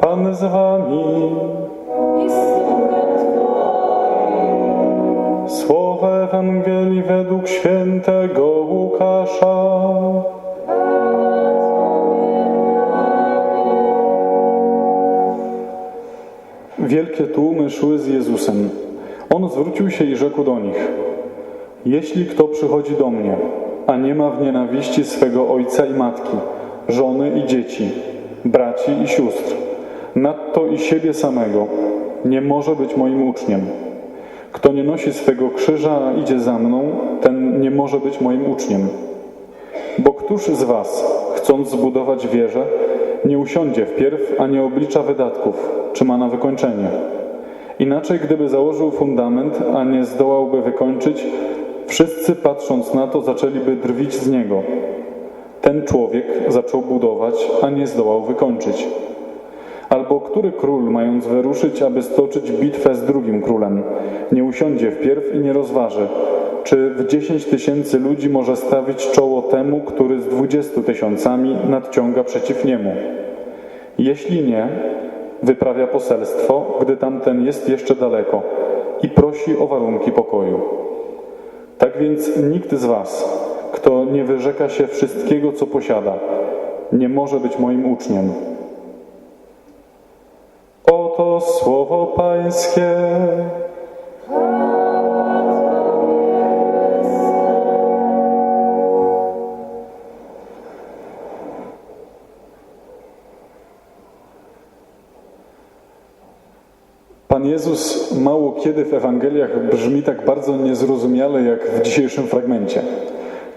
Pan z wami. Słowa Ewangelii według świętego Łukasza. Wielkie tłumy szły z Jezusem. On zwrócił się i rzekł do nich: Jeśli kto przychodzi do mnie, a nie ma w nienawiści swego ojca i matki, żony i dzieci, braci i sióstr, nadto i siebie samego, nie może być moim uczniem. Kto nie nosi swego krzyża, a idzie za mną, ten nie może być moim uczniem. Bo któż z was, chcąc zbudować wieżę, nie usiądzie wpierw, a nie oblicza wydatków, czy ma na wykończenie? Inaczej, gdyby założył fundament, a nie zdołałby wykończyć, wszyscy patrząc na to, zaczęliby drwić z niego. Ten człowiek zaczął budować, a nie zdołał wykończyć. Albo który król, mając wyruszyć, aby stoczyć bitwę z drugim królem, nie usiądzie wpierw i nie rozważy, czy w dziesięć tysięcy ludzi może stawić czoło temu, który z dwudziestu tysiącami nadciąga przeciw niemu? Jeśli nie, wyprawia poselstwo, gdy tamten jest jeszcze daleko i prosi o warunki pokoju. Tak więc nikt z was, kto nie wyrzeka się wszystkiego, co posiada, nie może być moim uczniem. Słowo Pańskie. Pan Jezus mało kiedy w Ewangeliach brzmi tak bardzo niezrozumiale jak w dzisiejszym fragmencie.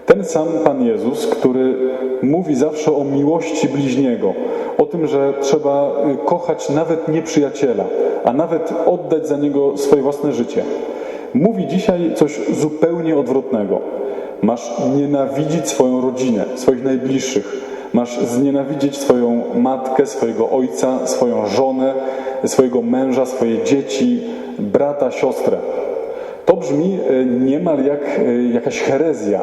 Ten sam Pan Jezus, który mówi zawsze o miłości bliźniego, tym, że trzeba y, kochać nawet nieprzyjaciela, a nawet oddać za niego swoje własne życie. Mówi dzisiaj coś zupełnie odwrotnego. Masz nienawidzić swoją rodzinę, swoich najbliższych. Masz znienawidzić swoją matkę, swojego ojca, swoją żonę, swojego męża, swoje dzieci, brata, siostrę. To brzmi e, niemal jak e, jakaś herezja,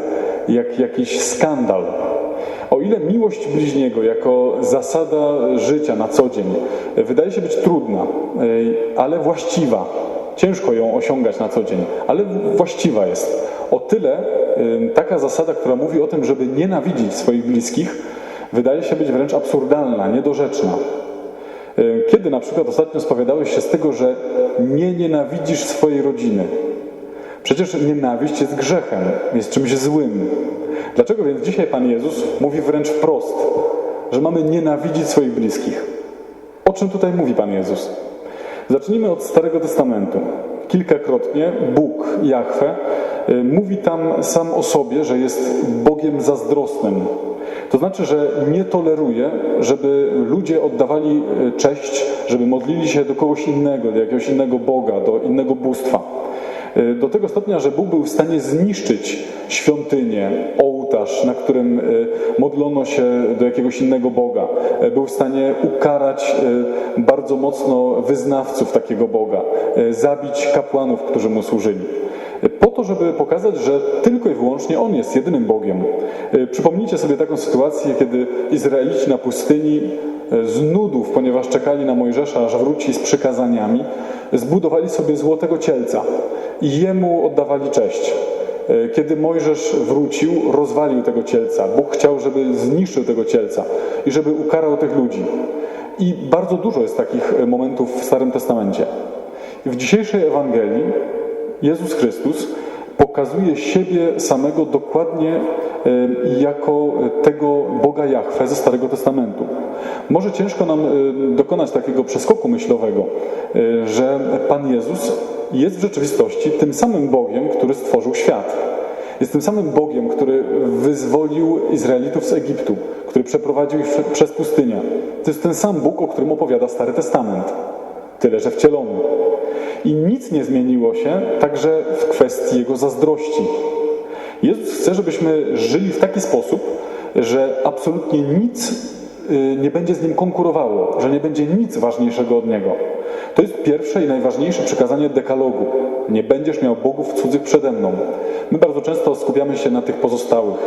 jak jakiś skandal. O ile miłość bliźniego jako zasada życia na co dzień wydaje się być trudna, ale właściwa, ciężko ją osiągać na co dzień, ale właściwa jest. O tyle taka zasada, która mówi o tym, żeby nienawidzić swoich bliskich, wydaje się być wręcz absurdalna, niedorzeczna. Kiedy na przykład ostatnio spowiadałeś się z tego, że nie nienawidzisz swojej rodziny? Przecież nienawiść jest grzechem, jest czymś złym. Dlaczego więc dzisiaj Pan Jezus mówi wręcz wprost, że mamy nienawidzić swoich bliskich? O czym tutaj mówi Pan Jezus? Zacznijmy od Starego Testamentu. Kilkakrotnie Bóg, Jahwe, mówi tam sam o sobie, że jest Bogiem zazdrosnym. To znaczy, że nie toleruje, żeby ludzie oddawali cześć, żeby modlili się do kogoś innego, do jakiegoś innego Boga, do innego bóstwa. Do tego stopnia, że Bóg był w stanie zniszczyć świątynię, ołtarz, na którym modlono się do jakiegoś innego Boga. Był w stanie ukarać bardzo mocno wyznawców takiego Boga, zabić kapłanów, którzy mu służyli po to, żeby pokazać, że tylko i wyłącznie On jest jedynym Bogiem. Przypomnijcie sobie taką sytuację, kiedy Izraelici na pustyni z nudów, ponieważ czekali na Mojżesza, aż wróci z przykazaniami, zbudowali sobie złotego cielca i jemu oddawali cześć. Kiedy Mojżesz wrócił, rozwalił tego cielca. Bóg chciał, żeby zniszczył tego cielca i żeby ukarał tych ludzi. I bardzo dużo jest takich momentów w Starym Testamencie. W dzisiejszej Ewangelii Jezus Chrystus pokazuje siebie samego dokładnie jako tego Boga Jahwe ze Starego Testamentu. Może ciężko nam dokonać takiego przeskoku myślowego, że Pan Jezus jest w rzeczywistości tym samym Bogiem, który stworzył świat. Jest tym samym Bogiem, który wyzwolił Izraelitów z Egiptu, który przeprowadził ich przez pustynię. To jest ten sam Bóg, o którym opowiada Stary Testament. Tyle, że wcielony. I nic nie zmieniło się także w kwestii jego zazdrości. Jezus chce, żebyśmy żyli w taki sposób, że absolutnie nic nie będzie z nim konkurowało, że nie będzie nic ważniejszego od niego. To jest pierwsze i najważniejsze przykazanie dekalogu. Nie będziesz miał bogów cudzych przede mną. My bardzo często skupiamy się na tych pozostałych,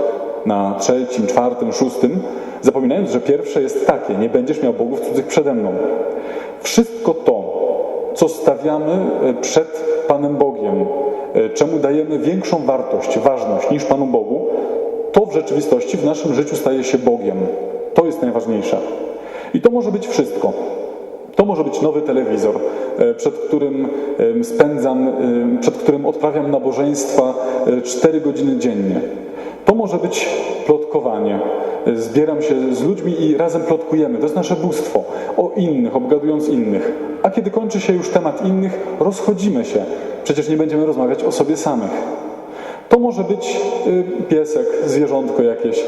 na trzecim, czwartym, szóstym, Zapominając, że pierwsze jest takie: nie będziesz miał bogów cudzych przede mną. Wszystko to, co stawiamy e, przed Panem Bogiem, e, czemu dajemy większą wartość, ważność niż Panu Bogu, to w rzeczywistości w naszym życiu staje się Bogiem. To jest najważniejsze. I to może być wszystko. To może być nowy telewizor, e, przed którym spędzam, przed którym odprawiam nabożeństwa 4 godziny dziennie. Może być plotkowanie. Zbieram się z ludźmi i razem plotkujemy. To jest nasze bóstwo. O innych, obgadując innych. A kiedy kończy się już temat innych, rozchodzimy się. Przecież nie będziemy rozmawiać o sobie samych. To może być y, piesek, zwierzątko jakieś,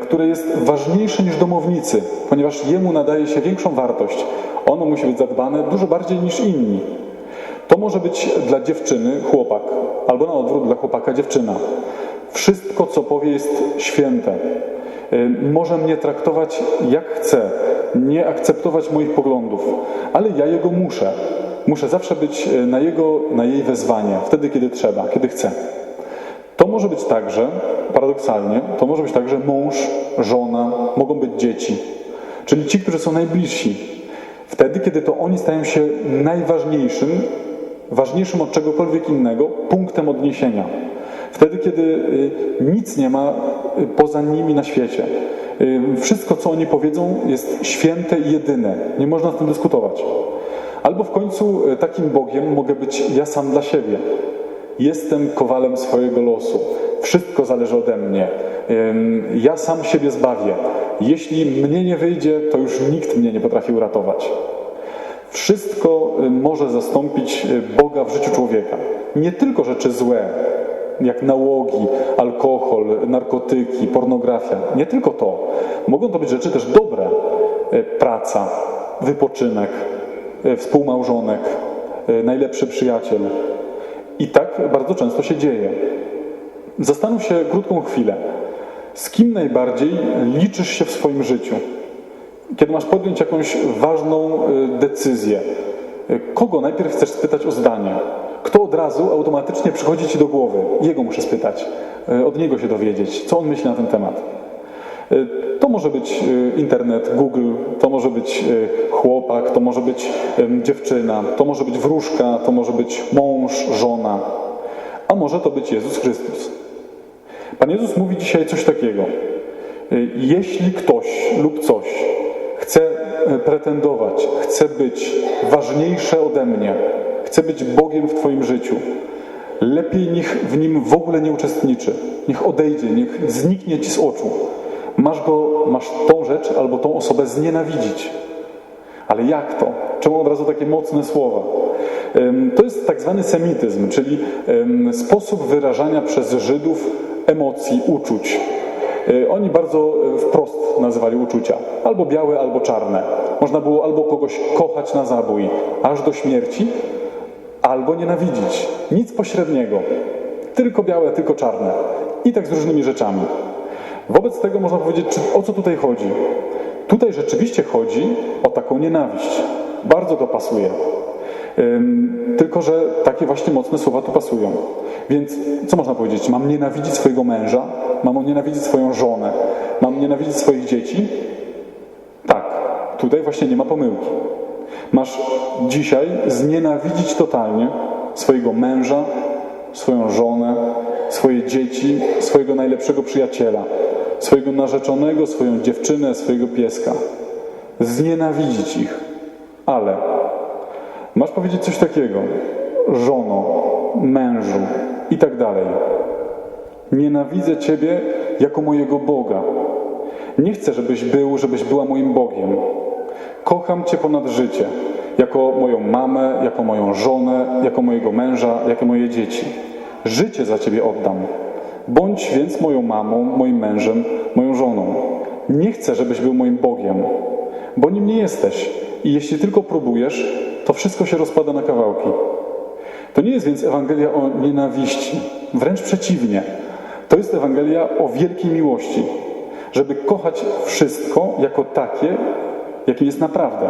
które jest ważniejsze niż domownicy, ponieważ jemu nadaje się większą wartość. Ono musi być zadbane dużo bardziej niż inni. To może być dla dziewczyny chłopak, albo na odwrót dla chłopaka dziewczyna. Wszystko, co powie, jest święte. Y, Może mnie traktować jak chce, nie akceptować moich poglądów, ale ja jego muszę. Muszę zawsze być y, na jego, na jej wezwanie, wtedy, kiedy trzeba, kiedy chcę. To może być także, paradoksalnie, to może być także mąż, żona, mogą być dzieci, czyli ci, którzy są najbliżsi. Wtedy, kiedy to oni stają się najważniejszym, ważniejszym od czegokolwiek innego, punktem odniesienia. Wtedy, kiedy y, nic nie ma y, poza nimi na świecie. Y, Wszystko, co oni powiedzą, jest święte i jedyne. Nie można z tym dyskutować. Albo w końcu takim Bogiem mogę być ja sam dla siebie. Jestem kowalem swojego losu. Wszystko zależy ode mnie. Ja sam siebie zbawię. Jeśli mnie nie wyjdzie, to już nikt mnie nie potrafi uratować. Wszystko może zastąpić Boga w życiu człowieka. Nie tylko rzeczy złe, jak nałogi, alkohol, narkotyki, pornografia. Nie tylko to. Mogą to być rzeczy też dobre. Y, Praca, wypoczynek, y, współmałżonek, y, najlepszy przyjaciel. I tak bardzo często się dzieje. Zastanów się krótką chwilę. Z kim najbardziej liczysz się w swoim życiu? Kiedy masz podjąć jakąś ważną decyzję, kogo najpierw chcesz spytać o zdanie? Kto od razu automatycznie przychodzi ci do głowy? Jego muszę spytać, y, od niego się dowiedzieć, co on myśli na ten temat. Y, To może być y, internet, Google, to może być chłopak, to może być dziewczyna, to może być wróżka, to może być mąż, żona, a może to być Jezus Chrystus. Pan Jezus mówi dzisiaj coś takiego. Jeśli ktoś lub coś chce e, pretendować, chce być ważniejsze ode mnie, chce być Bogiem w Twoim życiu, lepiej niech w nim w ogóle nie uczestniczy. Niech odejdzie, niech zniknie Ci z oczu. Masz go, masz tą rzecz albo tą osobę znienawidzić. Ale jak to? Czemu od razu takie mocne słowa? To jest tak zwany semityzm, czyli sposób wyrażania przez Żydów emocji, uczuć. Y, Oni bardzo y, wprost nazywali uczucia. Albo białe, albo czarne. Można było albo kogoś kochać na zabój, aż do śmierci, albo nienawidzić. Nic pośredniego. Tylko białe, tylko czarne. I tak z różnymi rzeczami. Wobec tego można powiedzieć, czy, o co tutaj chodzi? Tutaj rzeczywiście chodzi o taką nienawiść. Bardzo to pasuje. Ym, tylko, że takie właśnie mocne słowa tu pasują. Więc co można powiedzieć? Mam nienawidzić swojego męża? Mam nienawidzić swoją żonę? Mam nienawidzić swoich dzieci? Tak, tutaj właśnie nie ma pomyłki. Masz dzisiaj znienawidzić totalnie swojego męża, swoją żonę, swoje dzieci, swojego najlepszego przyjaciela, swojego narzeczonego, swoją dziewczynę, swojego pieska. Znienawidzić ich. Ale masz powiedzieć coś takiego: żono, mężu i tak dalej. Nienawidzę Ciebie jako mojego Boga. Nie chcę, żebyś był, żebyś była moim Bogiem. Kocham Cię ponad życie, jako moją mamę, jako moją żonę, jako mojego męża, jako moje dzieci. Życie za Ciebie oddam. Bądź więc moją mamą, moim mężem, moją żoną. Nie chcę, żebyś był moim Bogiem, bo nim nie jesteś. I jeśli tylko próbujesz, to wszystko się rozpada na kawałki. To nie jest więc Ewangelia o nienawiści, wręcz przeciwnie. To jest Ewangelia o wielkiej miłości, żeby kochać wszystko jako takie, jakim jest naprawdę.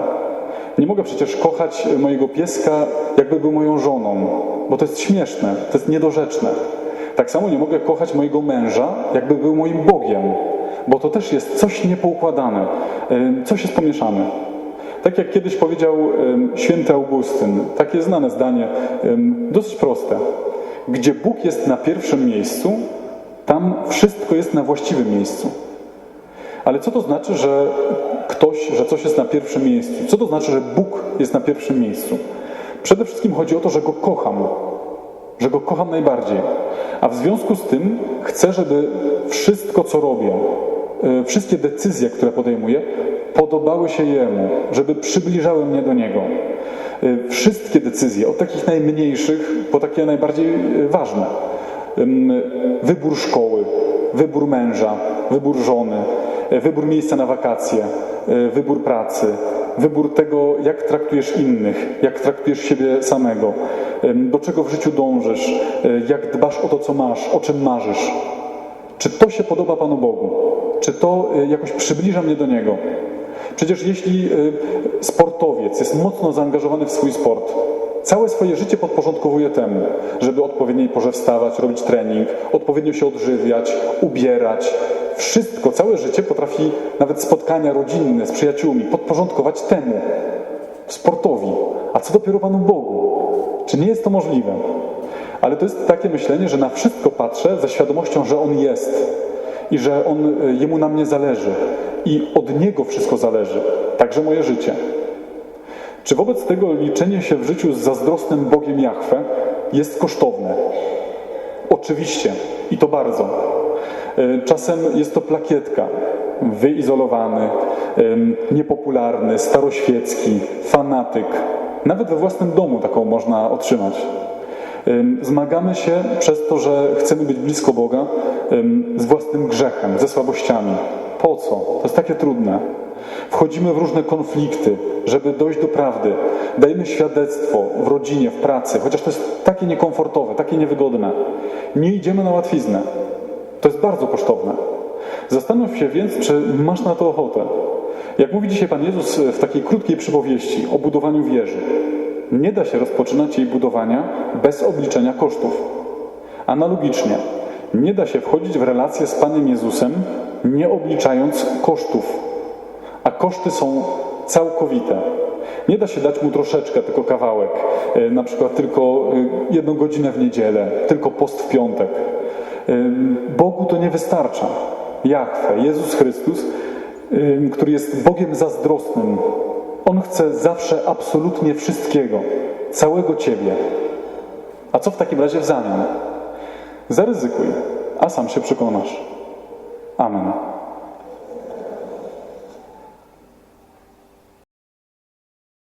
Nie mogę przecież kochać mojego pieska, jakby był moją żoną, bo to jest śmieszne, to jest niedorzeczne. Tak samo nie mogę kochać mojego męża, jakby był moim Bogiem, bo to też jest coś niepoukładane, coś jest pomieszane. Tak jak kiedyś powiedział święty Augustyn, takie znane zdanie, dosyć proste. Gdzie Bóg jest na pierwszym miejscu, tam wszystko jest na właściwym miejscu. Ale co to znaczy, że ktoś, że coś jest na pierwszym miejscu? Co to znaczy, że Bóg jest na pierwszym miejscu? Przede wszystkim chodzi o to, że Go kocham, że Go kocham najbardziej. A w związku z tym chcę, żeby wszystko, co robię, e, wszystkie decyzje, które podejmuję, podobały się Jemu, żeby przybliżały mnie do Niego. E, Wszystkie decyzje, od takich najmniejszych po takie najbardziej e, ważne. Wybór szkoły, wybór męża, wybór żony, wybór miejsca na wakacje, e, wybór pracy, wybór tego, jak traktujesz innych, jak traktujesz siebie samego, do czego w życiu dążysz, e, jak dbasz o to, co masz, o czym marzysz. Czy to się podoba Panu Bogu? Czy to e, jakoś przybliża mnie do Niego? Przecież jeśli sportowiec jest mocno zaangażowany w swój sport, całe swoje życie podporządkowuje temu, żeby odpowiedniej porze wstawać, robić trening, odpowiednio się odżywiać, ubierać. Wszystko, całe życie potrafi nawet spotkania rodzinne z przyjaciółmi podporządkować temu, sportowi. A co dopiero Panu Bogu? Czy nie jest to możliwe? Ale to jest takie myślenie, że na wszystko patrzę ze świadomością, że On jest i że On, y, Jemu na mnie zależy i od Niego wszystko zależy, także moje życie. Czy wobec tego liczenie się w życiu z zazdrosnym Bogiem Jahwe jest kosztowne? Oczywiście i to bardzo. E, Czasem jest to plakietka, wyizolowany, niepopularny, staroświecki, fanatyk. Nawet we własnym domu taką można otrzymać. Zmagamy się przez to, że chcemy być blisko Boga z własnym grzechem, ze słabościami. Po co? To jest takie trudne. Wchodzimy w różne konflikty, żeby dojść do prawdy. Dajemy świadectwo w rodzinie, w pracy, chociaż to jest takie niekomfortowe, takie niewygodne. Nie idziemy na łatwiznę. To jest bardzo kosztowne. Zastanów się więc, czy masz na to ochotę. Jak mówi dzisiaj Pan Jezus w takiej krótkiej przypowieści o budowaniu wieży, nie da się rozpoczynać jej budowania bez obliczenia kosztów. Analogicznie, nie da się wchodzić w relację z Panem Jezusem, nie obliczając kosztów. A koszty są całkowite. Nie da się dać mu troszeczkę, tylko kawałek, e, na przykład tylko e, jedną godzinę w niedzielę, tylko post w piątek. E, Bogu to nie wystarcza. Jahwe, Jezus Chrystus, który jest Bogiem zazdrosnym, On chce zawsze absolutnie wszystkiego, całego Ciebie. A co w takim razie w zamian? Zaryzykuj, a sam się przekonasz. Amen.